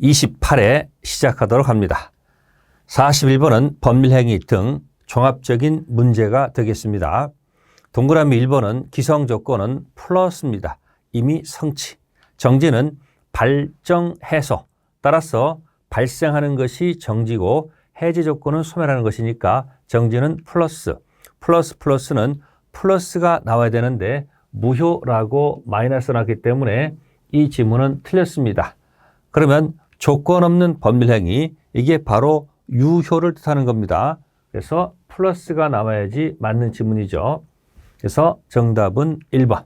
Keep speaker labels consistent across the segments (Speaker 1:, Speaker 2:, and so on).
Speaker 1: 28회 시작하도록 합니다. 41번은 법률행위 등 종합적인 문제가 되겠습니다. 동그라미 1번은 기성 조건은 플러스입니다. 이미 성취. 정지는 발정 해소. 따라서 발생하는 것이 정지고 해제 조건은 소멸하는 것이니까 정지는 플러스. 플러스 플러스는 플러스가 나와야 되는데 무효라고 마이너스 나기 때문에 이 지문은 틀렸습니다. 그러면 조건 없는 법률행위 이게 바로 유효를 뜻하는 겁니다. 그래서 플러스가 나와야지 맞는 지문이죠. 그래서 정답은 1번.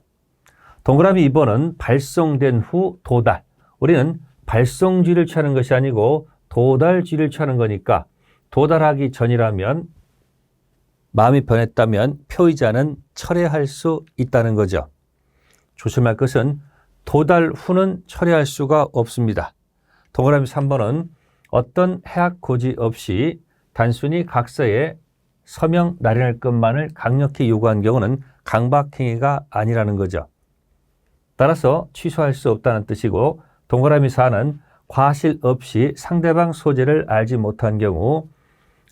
Speaker 1: 동그라미 2번은 발송된 후 도달. 우리는 발송지를 취하는 것이 아니고 도달지를 취하는 거니까 도달하기 전이라면 마음이 변했다면 표의자는 철회할 수 있다는 거죠. 조심할 것은 도달 후는 철회할 수가 없습니다. 동그라미 3번은 어떤 해악 고지 없이 단순히 각서에 서명 날인할 것만을 강력히 요구한 경우는 강박행위가 아니라는 거죠. 따라서 취소할 수 없다는 뜻이고 동그라미 4는 과실 없이 상대방 소재를 알지 못한 경우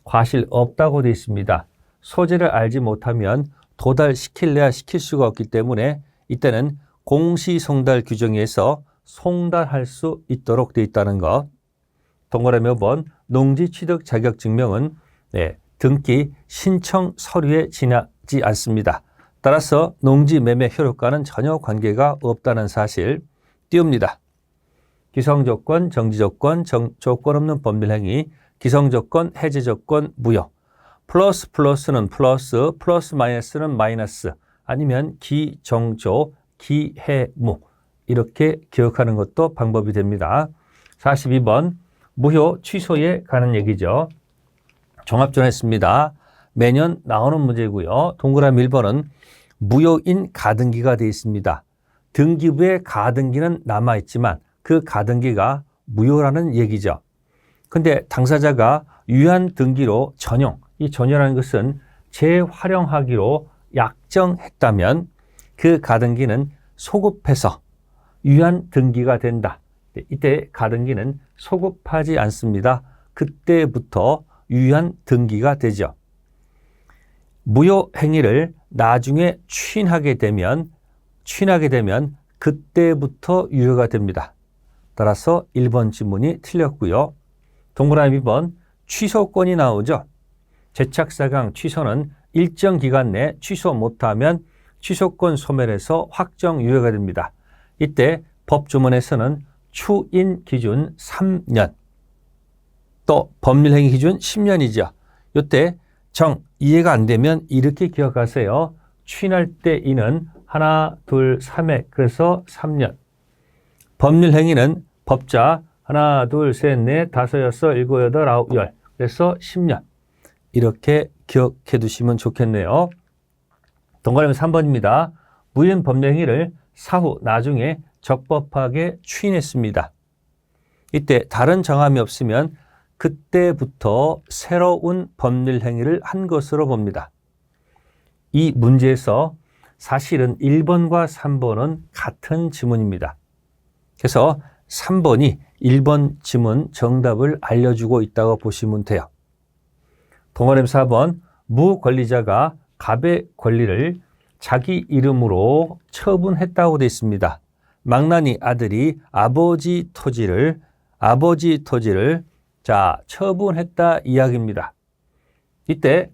Speaker 1: 과실 없다고 되어 있습니다. 소재를 알지 못하면 도달시킬래야 시킬 수가 없기 때문에 이때는 공시송달 규정에서 송달할 수 있도록 되어 있다는 것. 동그라미 5번 농지 취득 자격 증명은 네, 등기 신청 서류에 지나지 않습니다. 따라서 농지 매매 효력과는 전혀 관계가 없다는 사실 띄웁니다. 기성 조건, 정지 조건, 정, 조건 없는 법률 행위, 기성 조건, 해제 조건, 무효. 플러스 플러스는 플러스, 플러스 마이너스는 마이너스, 아니면 기정조, 기해무. 이렇게 기억하는 것도 방법이 됩니다. 42번 무효 취소에 관한 얘기죠. 종합전했습니다. 매년 나오는 문제고요. 동그라미 1번은 무효인 가등기가 되어 있습니다. 등기부의 가등기는 남아 있지만 그 가등기가 무효라는 얘기죠. 근데 당사자가 유한 등기로 전용, 이 전용이라는 것은 재활용하기로 약정했다면 그 가등기는 소급해서 유한 등기가 된다. 이때 가등기는 소급하지 않습니다. 그때부터 유한 등기가 되죠. 무효 행위를 나중에 취인하게 되면 취인하게 되면 그때부터 유효가 됩니다. 따라서 1번 지문이 틀렸고요. 동그라미 2번 취소권이 나오죠. 제착사강 취소는 일정 기간 내 취소 못하면 취소권 소멸해서 확정 유효가 됩니다. 이때 법조문에서는 추인 기준 3년 또 법률행위 기준 10년이죠. 이때 정 이해가 안 되면 이렇게 기억하세요. 추인할 때 이는 하나, 둘, 3회 그래서 3년. 법률행위는 법자 하나, 둘, 셋, 넷, 다섯, 여섯, 일곱, 여덟, 아홉, 열 그래서 10년. 이렇게 기억해 두시면 좋겠네요. 동그라미 3번입니다. 무인 법령행위를 사후 나중에 적법하게 추인했습니다. 이때 다른 정함이 없으면 그때부터 새로운 법률 행위를 한 것으로 봅니다. 이 문제에서 사실은 1번과 3번은 같은 지문입니다. 그래서 3번이 1번 지문 정답을 알려주고 있다고 보시면 돼요. 동어렘 4번 무권리자가 갑의 권리를 자기 이름으로 처분했다고 되어 있습니다. 망나니 아들이 아버지 토지를 아버지 토지를 자 처분했다 이야기입니다. 이때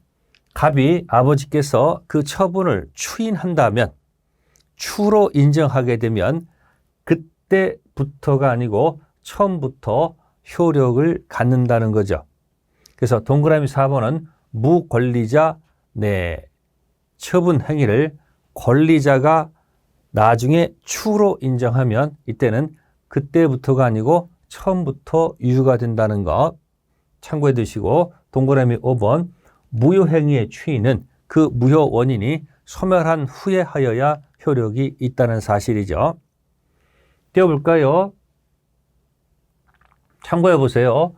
Speaker 1: 갑이 아버지께서 그 처분을 추인한다면 추로 인정하게 되면 그때부터가 아니고 처음부터 효력을 갖는다는 거죠. 그래서 동그라미 4번은 무권리자 네 처분 행위를 권리자가 나중에 추로 인정하면 이때는 그때부터가 아니고 처음부터 유효가 된다는 것 참고해 두시고 동그라미 5번 무효 행위의 추인은 그 무효 원인이 소멸한 후에 하여야 효력이 있다는 사실이죠. 띄워볼까요? 참고해 보세요.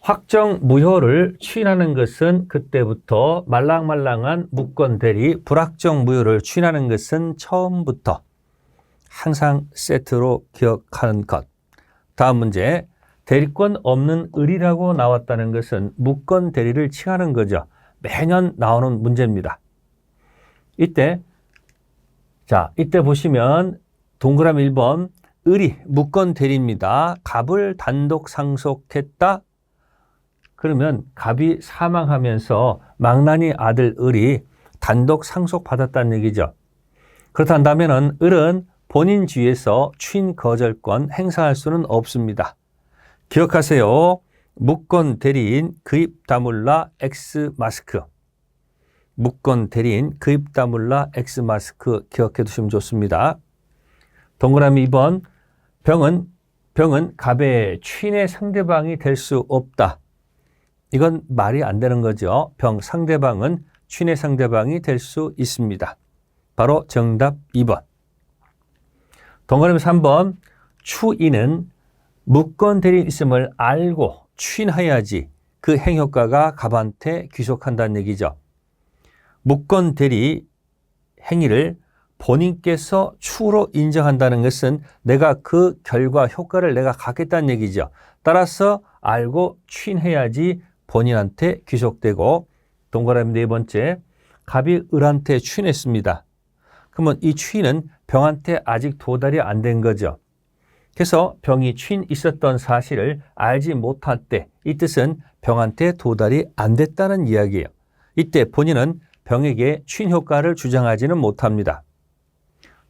Speaker 1: 확정 무효를 추인하는 것은 그때부터 말랑말랑한 무권 대리 불확정 무효를 추인하는 것은 처음부터 항상 세트로 기억하는 것. 다음 문제. 대리권 없는 을이라고 나왔다는 것은 무권 대리를 칭하는 거죠. 매년 나오는 문제입니다. 이때 자, 이때 보시면 동그라미 1번 을이 무권 대리입니다. 갑을 단독 상속했다. 그러면 갑이 사망하면서 망나니 아들 을이 단독 상속받았다는 얘기죠. 그렇다면은 을은 본인 주위에서 추인 거절권 행사할 수는 없습니다. 기억하세요. 무권 대리인 그입 다물라 X 마스크. 무권 대리인 그입 다물라 X 마스크 기억해 두시면 좋습니다. 동그라미 2번 병은 병은 갑의 추인의 상대방이 될 수 없다. 이건 말이 안 되는 거죠. 병 상대방은 추인의 상대방이 될 수 있습니다. 바로 정답 2번. 동그라미 3번 추인은 무권 대리인 있음을 알고 추인해야지 그 행효과가 갑한테 귀속한다는 얘기죠. 무권 대리 행위를 본인께서 추로 인정한다는 것은 내가 그 결과 효과를 내가 갖겠다는 얘기죠. 따라서 알고 추인해야지 본인한테 귀속되고 동그라미 네 번째 갑이 을한테 추인했습니다. 그러면 이 추인은 병한테 아직 도달이 안 된 거죠. 그래서 병이 추인 있었던 사실을 알지 못할 때 이 뜻은 병한테 도달이 안 됐다는 이야기예요. 이때 본인은 병에게 추인 효과를 주장하지는 못합니다.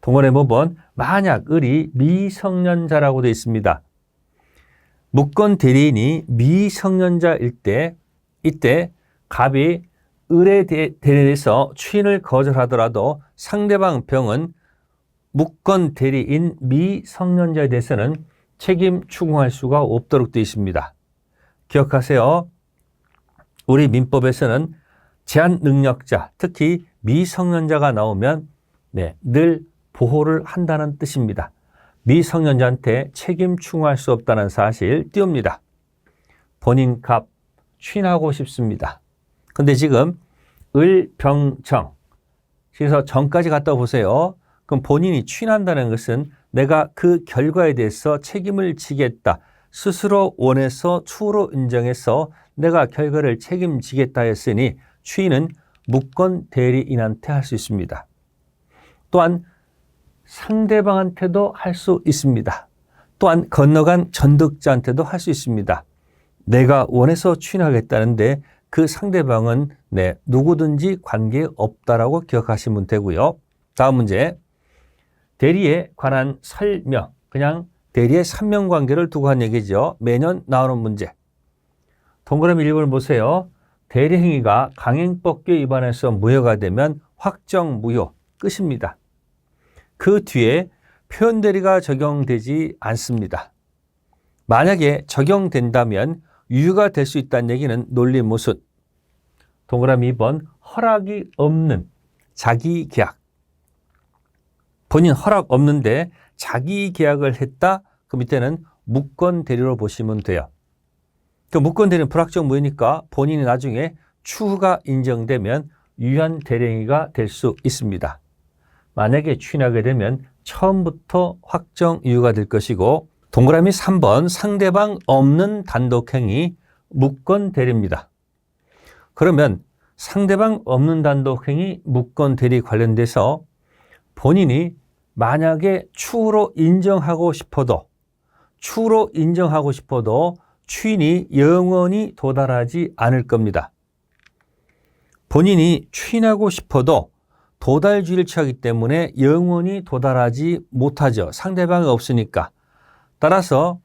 Speaker 1: 동원의 법은 만약 을이 미성년자라고 되어 있습니다. 무권 대리인이 미성년자일 때 이때 갑이 을에 대해서 추인을 거절하더라도 상대방 병은 무권 대리인 미성년자에 대해서는 책임 추궁할 수가 없도록 되어 있습니다. 기억하세요. 우리 민법에서는 제한 능력자, 특히 미성년자가 나오면 네, 늘 보호를 한다는 뜻입니다. 미성년자한테 책임 추궁할 수 없다는 사실 띄웁니다. 본인 값 취인하고 싶습니다. 근데 지금 을 병 정 그래서 정까지 갔다 보세요. 그럼 본인이 취인한다는 것은 내가 그 결과에 대해서 책임을 지겠다. 스스로 원해서 추후로 인정해서 내가 결과를 책임지겠다 했으니 취인은 무권 대리인한테 할 수 있습니다. 또한 상대방한테도 할 수 있습니다. 또한 건너간 전득자한테도 할 수 있습니다. 내가 원해서 취인하겠다는데 그 상대방은 네, 누구든지 관계 없다라고 기억하시면 되고요. 다음 문제. 대리에 관한 설명. 그냥 대리의 삼명 관계를 두고 한 얘기죠. 매년 나오는 문제. 동그라미 1번 보세요. 대리 행위가 강행법규 위반해서 무효가 되면 확정 무효 끝입니다. 그 뒤에 표현 대리가 적용되지 않습니다. 만약에 적용된다면 유효가 될 수 있다는 얘기는 논리 모순. 동그라미 2번 허락이 없는 자기 계약. 본인 허락 없는데 자기 계약을 했다. 그 밑에는 무권 대리로 보시면 돼요. 그 무권 대리는 불확정 무효니까 본인이 나중에 추후가 인정되면 유한 대행위가 될 수 있습니다. 만약에 추인하게 되면 처음부터 확정 이유가 될 것이고 동그라미 3번 상대방 없는 단독행위 무권 대리입니다. 그러면 상대방 없는 단독행위 무권 대리 관련돼서 본인이 만약에 추후로 인정하고 싶어도 추후로 인정하고 싶어도 추인이 영원히 도달하지 않을 겁니다. 본인이 추인하고 싶어도 도달주의를 취하기 때문에 영원히 도달하지 못하죠. 상대방이 없으니까. 따라서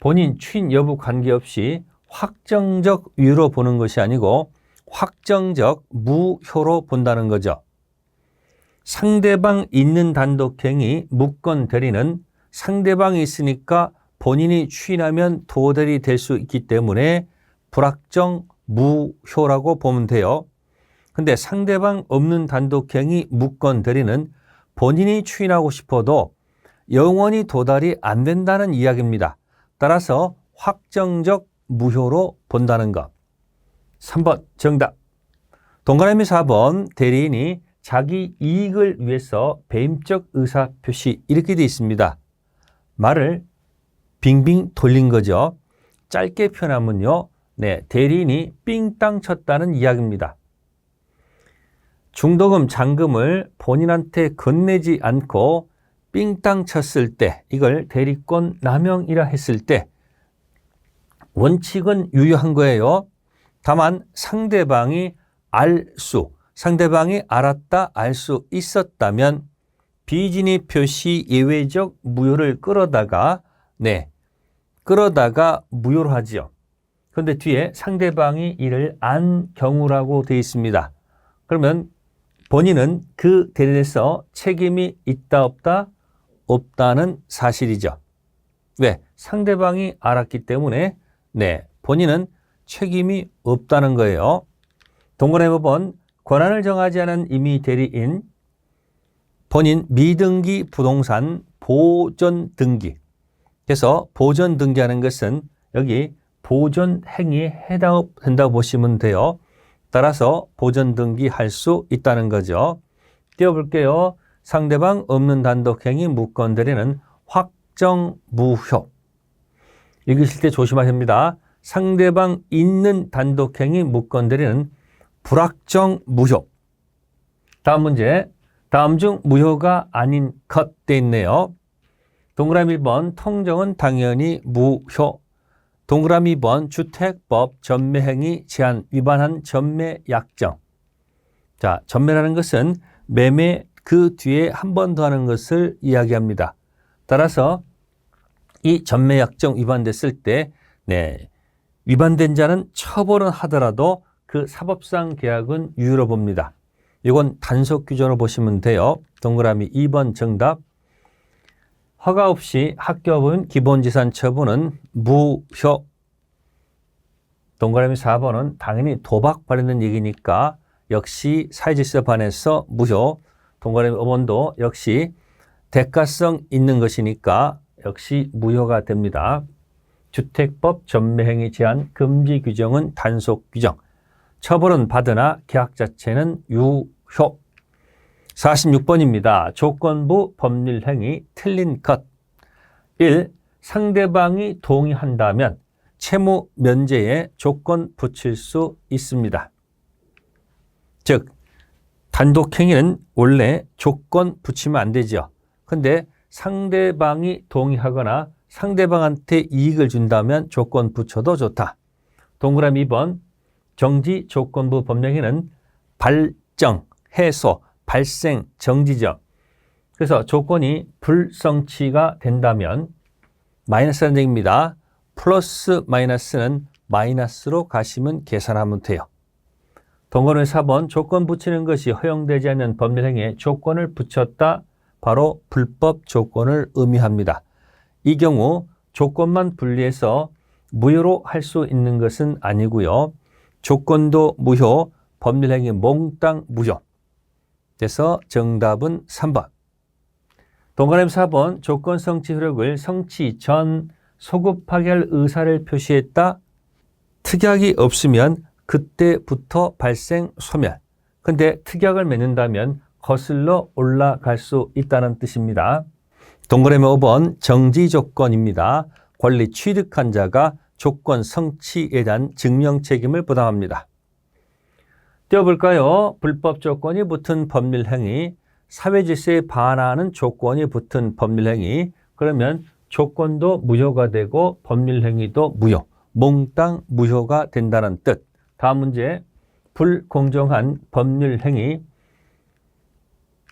Speaker 1: 본인 추인 여부 관계없이 확정적 유로 보는 것이 아니고 확정적 무효로 본다는 거죠. 상대방 있는 단독행위 무권 대리는 상대방이 있으니까 본인이 추인하면 도달이 될 수 있기 때문에 불확정 무효라고 보면 돼요. 근데 상대방 없는 단독행위 무권 대리는 본인이 추인하고 싶어도 영원히 도달이 안 된다는 이야기입니다. 따라서 확정적 무효로 본다는 것. 3번 정답. 동그라미 4번 대리인이 자기 이익을 위해서 배임적 의사 표시 이렇게 되어 있습니다. 말을 빙빙 돌린 거죠. 짧게 표현하면요. 네, 대리인이 삥땅 쳤다는 이야기입니다. 중도금 잔금을 본인한테 건네지 않고 삥땅 쳤을 때 이걸 대리권 남용이라 했을 때 원칙은 유효한 거예요. 다만 상대방이 알 수, 상대방이 알았다 알 수 있었다면 비진이 표시 예외적 무효를 끌어다가 네 끌어다가 무효로 하지요. 그런데 뒤에 상대방이 이를 안 경우라고 되어 있습니다. 그러면 본인은 그 대리에서 책임이 있다 없다 없다는 사실이죠. 왜? 상대방이 알았기 때문에 네 본인은 책임이 없다는 거예요. 동그라미 법원 권한을 정하지 않은 임의 대리인 본인 미등기 부동산 보존 등기 그래서 보존 등기하는 것은 여기 보존 행위에 해당된다고 보시면 돼요. 따라서 보존 등기할 수 있다는 거죠. 띄워볼게요. 상대방 없는 단독행위 무건드리는 확정 무효. 읽으실 때 조심하셔야 합니다. 상대방 있는 단독행위 무건드리는 불확정 무효. 다음 문제. 다음 중 무효가 아닌 컷돼 있네요. 동그라미 1번 통정은 당연히 무효. 동그라미 2번 주택법 전매행위 제한 위반한 전매 약정. 자, 전매라는 것은 매매 그 뒤에 한 번 더 하는 것을 이야기합니다. 따라서 이 전매 약정 위반됐을 때 네, 위반된 자는 처벌은 하더라도 그 사법상 계약은 유효로 봅니다. 이건 단속 규정으로 보시면 돼요. 동그라미 2번 정답. 허가 없이 학교분 기본지산 처분은 무효. 동그라미 4번은 당연히 도박 관련된 얘기니까 역시 사회질서 반해서 무효. 동그라미 5번도 역시 대가성 있는 것이니까 역시 무효가 됩니다. 주택법 전매행위 제한 금지 규정은 단속 규정. 처벌은 받으나 계약 자체는 유효. 46번입니다. 조건부 법률 행위 틀린 것. 1. 상대방이 동의한다면 채무 면제에 조건 붙일 수 있습니다. 즉, 단독행위는 원래 조건 붙이면 안 되죠. 근데 상대방이 동의하거나 상대방한테 이익을 준다면 조건 붙여도 좋다. 동그라미 2번 정지 조건부 법령에는 발정, 해소, 발생, 정지죠. 그래서 조건이 불성취가 된다면 마이너스라는 얘기입니다. 플러스 마이너스는 마이너스로 가시면 계산하면 돼요. 동그라미 4번 조건 붙이는 것이 허용되지 않는 법률 행위에 조건을 붙였다. 바로 불법 조건을 의미합니다. 이 경우 조건만 분리해서 무효로 할 수 있는 것은 아니고요. 조건도 무효, 법률 행위 몽땅 무효. 그래서 정답은 3번. 동그라미 4번 조건 성취 효력을 성취 전 소급하게 할 의사를 표시했다. 특약이 없으면 그때부터 발생 소멸. 근데 특약을 맺는다면 거슬러 올라갈 수 있다는 뜻입니다. 동그라미 5번 정지 조건입니다. 권리 취득한 자가 조건 성취에 대한 증명 책임을 부담합니다. 띄워볼까요? 불법 조건이 붙은 법률 행위, 사회 질서에 반하는 조건이 붙은 법률 행위, 그러면 조건도 무효가 되고 법률 행위도 무효, 몽땅 무효가 된다는 뜻. 다음 문제, 불공정한 법률 행위.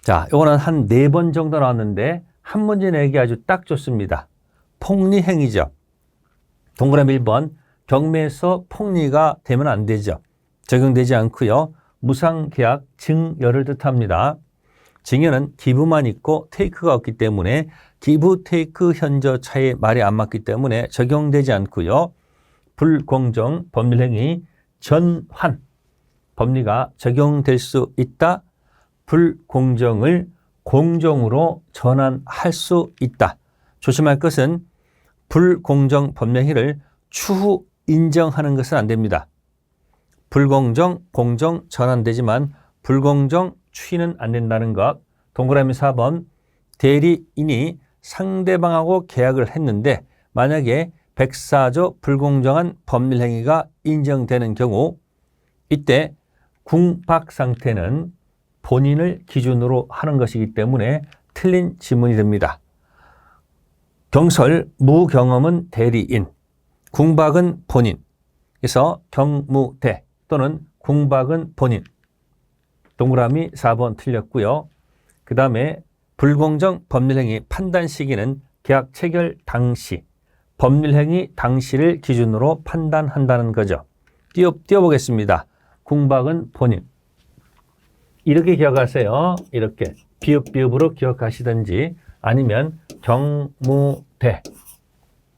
Speaker 1: 자, 이거는 한 네 번 정도 나왔는데 한 문제 내기 아주 딱 좋습니다. 폭리 행위죠. 동그라미 1번, 경매에서 폭리가 되면 안 되죠. 적용되지 않고요. 무상 계약 증여를 뜻합니다. 증여는 기부만 있고 테이크가 없기 때문에 기부 테이크 현저 차에 말이 안 맞기 때문에 적용되지 않고요. 불공정 법률 행위 전환 법리가 적용될 수 있다. 불공정을 공정으로 전환할 수 있다. 조심할 것은 불공정 법령행위를 추후 인정하는 것은 안 됩니다. 불공정, 공정 전환되지만 불공정 추이는 안 된다는 것. 동그라미 4번 대리인이 상대방하고 계약을 했는데 만약에 백사조 불공정한 법률 행위가 인정되는 경우 이때 궁박 상태는 본인을 기준으로 하는 것이기 때문에 틀린 지문이 됩니다. 경설 무경험은 대리인, 궁박은 본인. 그래서 경무대 또는 궁박은 본인. 동그라미 4번 틀렸고요. 그 다음에 불공정 법률행위 판단 시기는 계약 체결 당시, 법률행위 당시를 기준으로 판단한다는 거죠. 띄워, 띄워보겠습니다. 궁박은 본인. 이렇게 기억하세요. 이렇게. 비읍, 비읍으로 기억하시든지 아니면 경무대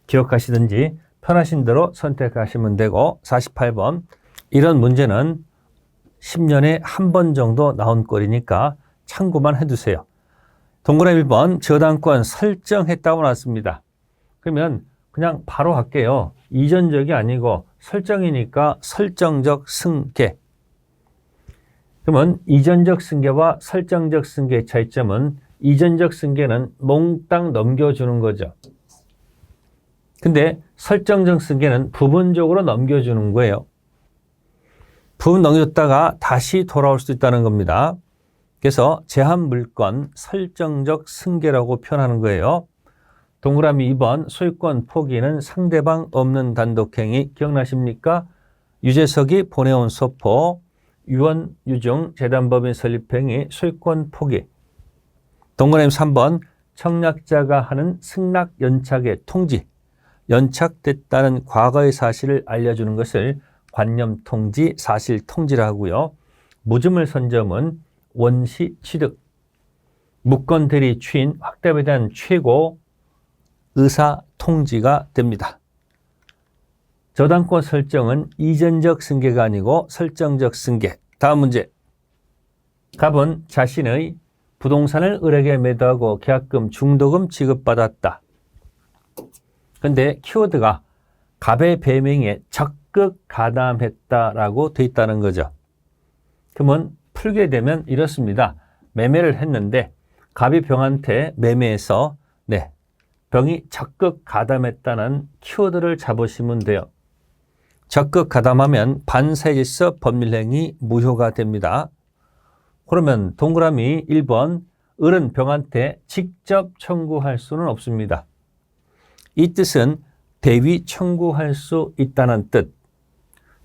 Speaker 1: 기억하시든지 편하신 대로 선택하시면 되고 48번 이런 문제는 10년에 한 번 정도 나온 꼴이니까 참고만 해두세요. 동그라미 1번 저당권 설정했다고 나왔습니다. 그러면 그냥 바로 할게요. 이전적이 아니고 설정이니까 설정적 승계. 그러면 이전적 승계와 설정적 승계의 차이점은 이전적 승계는 몽땅 넘겨주는 거죠. 근데 설정적 승계는 부분적으로 넘겨주는 거예요. 부분 넘겨줬다가 다시 돌아올 수도 있다는 겁니다. 그래서 제한 물건 설정적 승계라고 표현하는 거예요. 동그라미 2번 소유권 포기는 상대방 없는 단독행위 기억나십니까? 유재석이 보내온 소포, 유언, 유중, 재단법인 설립행위, 소유권 포기. 동그라미 3번 청약자가 하는 승낙 연착의 통지, 연착됐다는 과거의 사실을 알려주는 것을 관념 통지, 사실 통지라 하고요. 무즈물 선점은 원시 취득, 무권 대리 취인 확답에 대한 최고 의사 통지가 됩니다. 저당권 설정은 이전적 승계가 아니고 설정적 승계. 다음 문제. 갑은 자신의 부동산을 을에게 매도하고 계약금 중도금 지급받았다. 근데 키워드가 갑의 배명에 적 극 가담했다라고 돼 있다는 거죠. 그러면 풀게 되면 이렇습니다. 매매를 했는데 갑이 병한테 매매해서 네, 병이 적극 가담했다는 키워드를 잡으시면 돼요. 적극 가담하면 반사질서 법률행위 무효가 됩니다. 그러면 동그라미 1번 을은 병한테 직접 청구할 수는 없습니다. 이 뜻은 대위 청구할 수 있다는 뜻.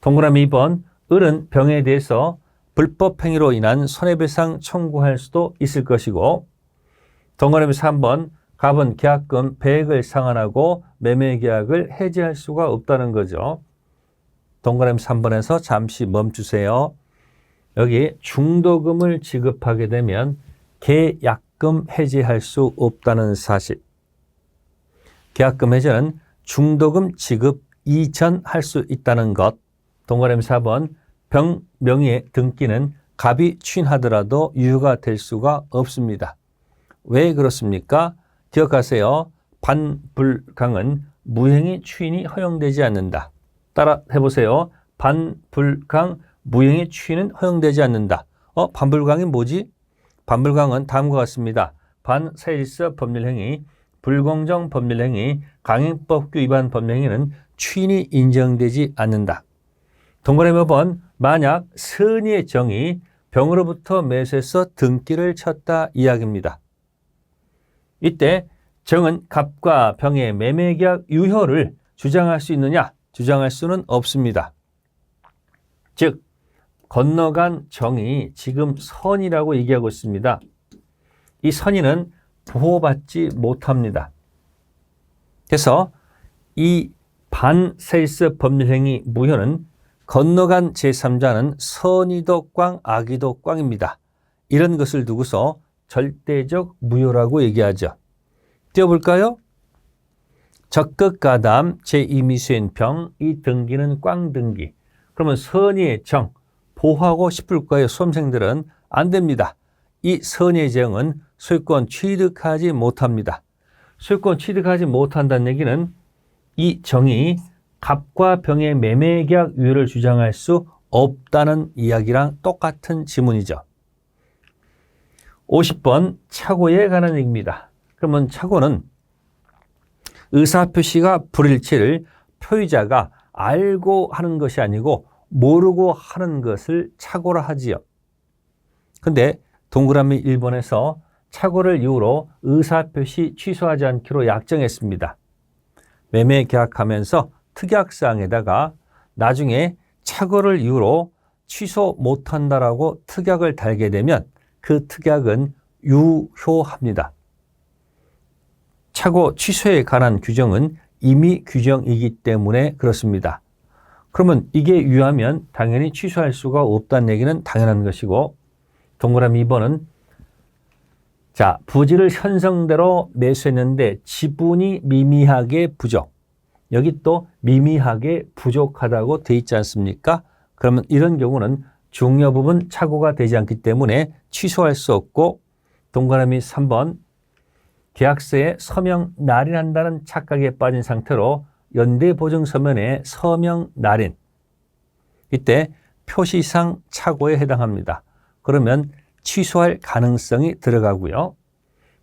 Speaker 1: 동그라미 2번 을은 병에 대해서 불법 행위로 인한 손해배상 청구할 수도 있을 것이고 동그라미 3번 갑은 계약금 100을 상환하고 매매 계약을 해지할 수가 없다는 거죠. 동그라미 3번에서 잠시 멈추세요. 여기 중도금을 지급하게 되면 계약금 해지할 수 없다는 사실. 계약금 해지는 중도금 지급 이전 할 수 있다는 것. 동그라미 4번 병 명의 등기는 갑이 취인하더라도 유효가 될 수가 없습니다. 왜 그렇습니까? 기억하세요. 반불강은 무행의 취인이 허용되지 않는다. 따라 해보세요. 반불강 무행의 취인은 허용되지 않는다. 어, 반불강이 뭐지? 반불강은 다음과 같습니다. 반사일서 법률행위, 불공정 법률행위, 강행법규 위반 법률행위는 취인이 인정되지 않는다. 동그라미 5번 만약 선의의 정이 병으로부터 매수해서 등기를 쳤다 이야기입니다. 이때 정은 갑과 병의 매매계약 유효를 주장할 수 있느냐? 주장할 수는 없습니다. 즉 건너간 정이 지금 선이라고 얘기하고 있습니다. 이 선의는 보호받지 못합니다. 그래서 이 반세일스 법률행위 무효는 건너간 제3자는 선의도 꽝, 악의도 꽝입니다. 이런 것을 두고서 절대적 무효라고 얘기하죠. 띄워볼까요? 적극 가담 제2미수인평 이 등기는 꽝 등기. 그러면 선의의 정 보호하고 싶을 거예요. 수험생들은 안 됩니다. 이 선의의 정은 소유권 취득하지 못합니다. 소유권 취득하지 못한다는 얘기는 이 정이 갑과 병의 매매 계약 유효를 주장할 수 없다는 이야기랑 똑같은 지문이죠. 50번 착오에 관한 얘기입니다. 그러면 착오는 의사표시가 불일치를 표의자가 알고 하는 것이 아니고 모르고 하는 것을 착오라 하지요. 근데 동그라미 1번에서 착오를 이유로 의사표시 취소하지 않기로 약정했습니다. 매매 계약하면서 특약사항에다가 나중에 착오를 이유로 취소 못한다라고 특약을 달게 되면 그 특약은 유효합니다. 착오 취소에 관한 규정은 임의 규정이기 때문에 그렇습니다. 그러면 이게 유하면 당연히 취소할 수가 없다는 얘기는 당연한 것이고 동그라미 2번은 자, 부지를 현성대로 매수했는데 지분이 미미하게 부족. 여기 또 미미하게 부족하다고 돼 있지 않습니까? 그러면 이런 경우는 중요 부분 착오가 되지 않기 때문에 취소할 수 없고 동그라미 3번 계약서에 서명 날인한다는 착각에 빠진 상태로 연대 보증 서면에 서명 날인 이때 표시상 착오에 해당합니다. 그러면 취소할 가능성이 들어가고요.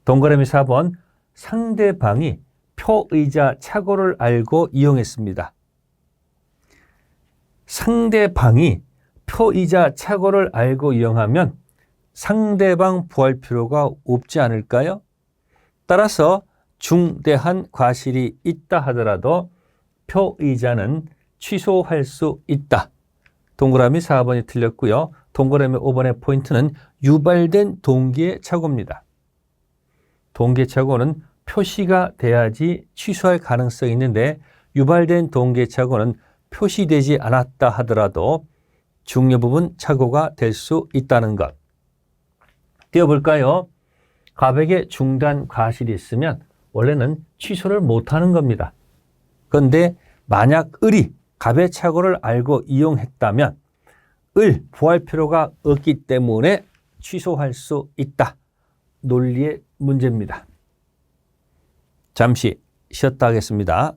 Speaker 1: 동그라미 4번 상대방이 표의자 착오를 알고 이용했습니다. 상대방이 표의자 착오를 알고 이용하면 상대방 부할 필요가 없지 않을까요? 따라서 중대한 과실이 있다 하더라도 표의자는 취소할 수 있다. 동그라미 4번이 틀렸고요. 동그라미 5번의 포인트는 유발된 동기의 착오입니다. 동기의 착오는 표시가 돼야지 취소할 가능성이 있는데 유발된 동기의 착오는 표시되지 않았다 하더라도 중요 부분 착오가 될 수 있다는 것. 띄워볼까요? 가백에 중단 과실이 있으면 원래는 취소를 못하는 겁니다. 그런데 만약 을이 갑의 착오를 알고 이용했다면 을 부할 필요가 없기 때문에 취소할 수 있다. 논리의 문제입니다. 잠시 쉬었다 하겠습니다.